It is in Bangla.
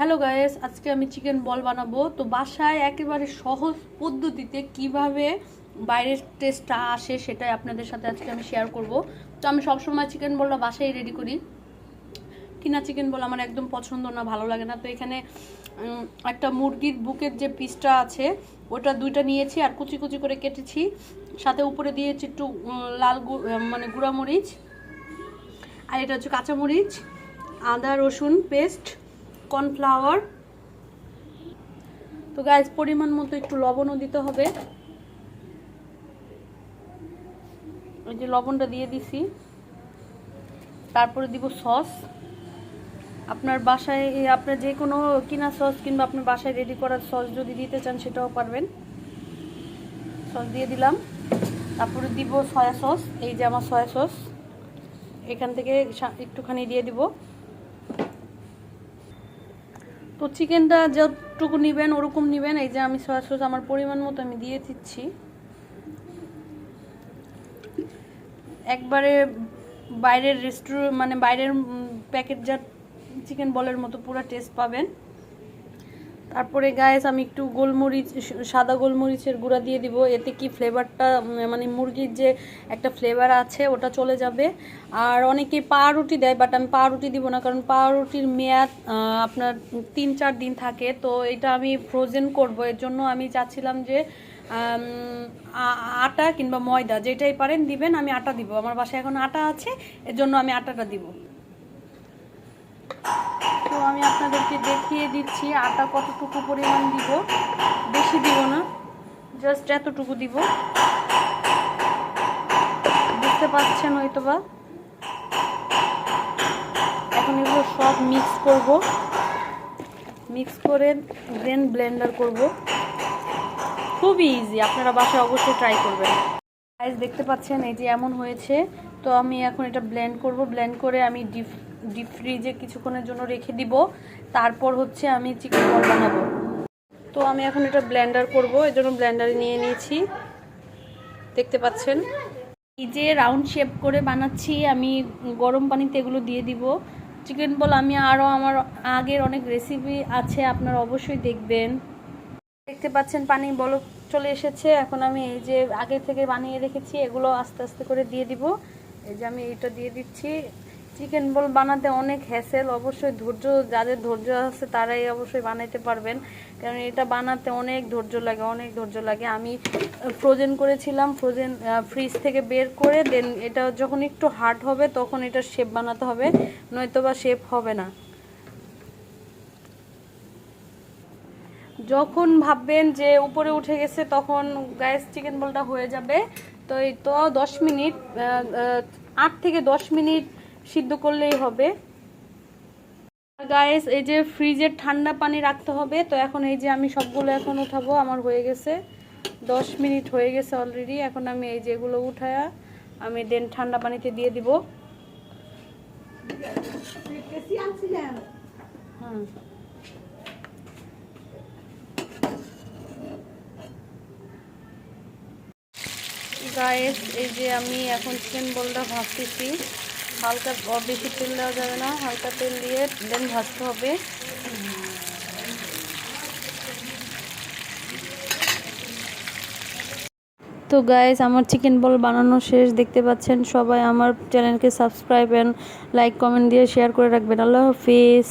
হ্যালো গায়েস আজকে আমি চিকেন বল বানাবো। তো বাসায় একেবারে সহজ পদ্ধতিতে কীভাবে বাইরের টেস্টটা আসে সেটাই আপনাদের সাথে আজকে আমি শেয়ার করব। তো আমি সবসময় চিকেন বলটা বাসায় রেডি করি। কিনা চিকেন বল আমার একদম পছন্দ না, ভালো লাগে না। তো এখানে একটা মুরগির বুকের যে পিসটা আছে, ওটা দুইটা নিয়েছি আর কুচি কুচি করে কেটেছি। সাথে উপরে দিয়েছি একটু লাল মানে গুঁড়া মরিচ। আর এটা হচ্ছে কাঁচামরিচ, আদা, রসুন, পেস্ট কর্নফ্লাওয়ার। তো গাছ পরিমাণ মতো একটু লবণও দিতে হবে। ওই যে লবণটা দিয়ে দিছি। তারপরে দিব সস। আপনার বাসায়, আপনার যে কোনো কিনা সস কিংবা আপনার বাসায় রেডি করার সস যদি দিতে চান, সেটাও পারবেন। সস দিয়ে দিলাম। তারপরে দিব সয়া সস এই যে আমার সয়া সস এখান থেকে একটুখানি দিয়ে দিব। তো চিকেনটা যতটুকু নেবেন, ওরকম নেবেন। এই যে আমি সয়া সস আমার পরিমাণ মতো আমি দিয়ে দিচ্ছি। একবারে বাইরের রেস্টুরেন্ট মানে বাইরের প্যাকেট যা চিকেন বলের মতো পুরো টেস্ট পাবেন। তারপরে গায়েস আমি একটু গোলমরিচ সাদা গোলমরিচের গুঁড়া দিয়ে দিব। এতে কি ফ্লেভারটা মানে মুরগির যে একটা ফ্লেভার আছে, ওটা চলে যাবে। আর অনেকে পাউরুটি দেয় বাট আমি পাউরুটি দিব না, কারণ পাউরুটির মেয়াদ আপনার তিন চার দিন থাকে। তো এটা আমি ফ্রোজেন করব। এর জন্য আমি চাচ্ছিলাম যে আটা কিংবা ময়দা, যেটাই পারেন দিবেন, আমি আটা দিব। আমার বাসায় এখন আটা আছে, এর জন্য আমি আটাটা দিব। আমি আপনাদেরকে দেখিয়ে দিচ্ছি আটা কতটুকু পরিমাণ দিব। বেশি দিব না জাস্ট এতটুকু দিব। বুঝতে পারছেন হয়তো বা এখন এগুলো সব মিক্স করব। মিক্স করে দেন ব্লেন্ডার করব। খুবই ইজি আপনারা বাসায় অবশ্যই ট্রাই করবেন। গাইস দেখতে পাচ্ছেন, এই যে এমন হয়েছে। তো আমি এখন এটা ব্লেন্ড করব। ব্লেন্ড করে আমি ডিপ ডিপ ফ্রিজে কিছুক্ষণের জন্য রেখে দিব। তারপর হচ্ছে আমি চিকেন বল বানাবো। তো আমি এখন এটা ব্লেন্ডার করব। এর জন্য ব্লেন্ডারে নিয়ে নিয়েছি। দেখতে পাচ্ছেন। এই যে রাউন্ড শেপ করে বানাচ্ছি, আমি গরম পানিতে এগুলো দিয়ে দিব। চিকেন বল আমি আরও আমার আগের অনেক রেসিপি আছে, আপনারা অবশ্যই দেখবেন। দেখতে পাচ্ছেন পানি বলক চলে এসেছে। এখন আমি এই যে আগে থেকে বানিয়ে রেখেছি, এগুলো আস্তে আস্তে করে দিয়ে দিব। এই যে আমি এটা দিয়ে দিচ্ছি। চিকেন বল বানাতে অনেক হ্যাসেল অবশ্যই ধৈর্য, যাদের ধৈর্য আছে তারাই অবশ্যই বানাইতে পারবেন। কারণ এটা বানাতে অনেক ধৈর্য লাগে, অনেক ধৈর্য লাগে। আমি ফ্রোজেন করেছিলাম ফ্রোজেন ফ্রিজ থেকে বের করে দেন এটা যখন একটু হার্ড হবে, তখন এটা শেপ বানাতে হবে। নয়তো বা শেপ হবে না। যখন ভাববেন যে উপরে উঠে গেছে তখন গ্যাস চিকেন বলটা হয়ে যাবে। তো এই তো দশ মিনিট আট থেকে দশ মিনিট সিদ্ধ করলেই হবে। গায়েস এই যে ফ্রিজের ঠান্ডা পানি রাখতে হবে। তো এখন এই যে আমি সবগুলো এখন উঠাবো আমার হয়ে গেছে। দশ মিনিট হয়ে গেছে অলরেডি এখন আমি এই যে এগুলো উঠায়া আমি দেন ঠান্ডা পানিতে দিয়ে দিব। হুম। গায়েস এই যে আমি এখন চিকেন বলটা ভাজতেছি। হালকা বেশি তেল দেওয়া যাবে না, হালকা তেল দিয়ে দেন ভাজতে হবে। তো গাইস, আমার চিকেন বল বানানো শেষ, দেখতে পাচ্ছেন সবাই আমার চ্যানেলকে সাবস্ক্রাইব অ্যান্ড লাইক কমেন্ট দিয়ে শেয়ার করে রাখবেন। আল্লাহ হাফিজ।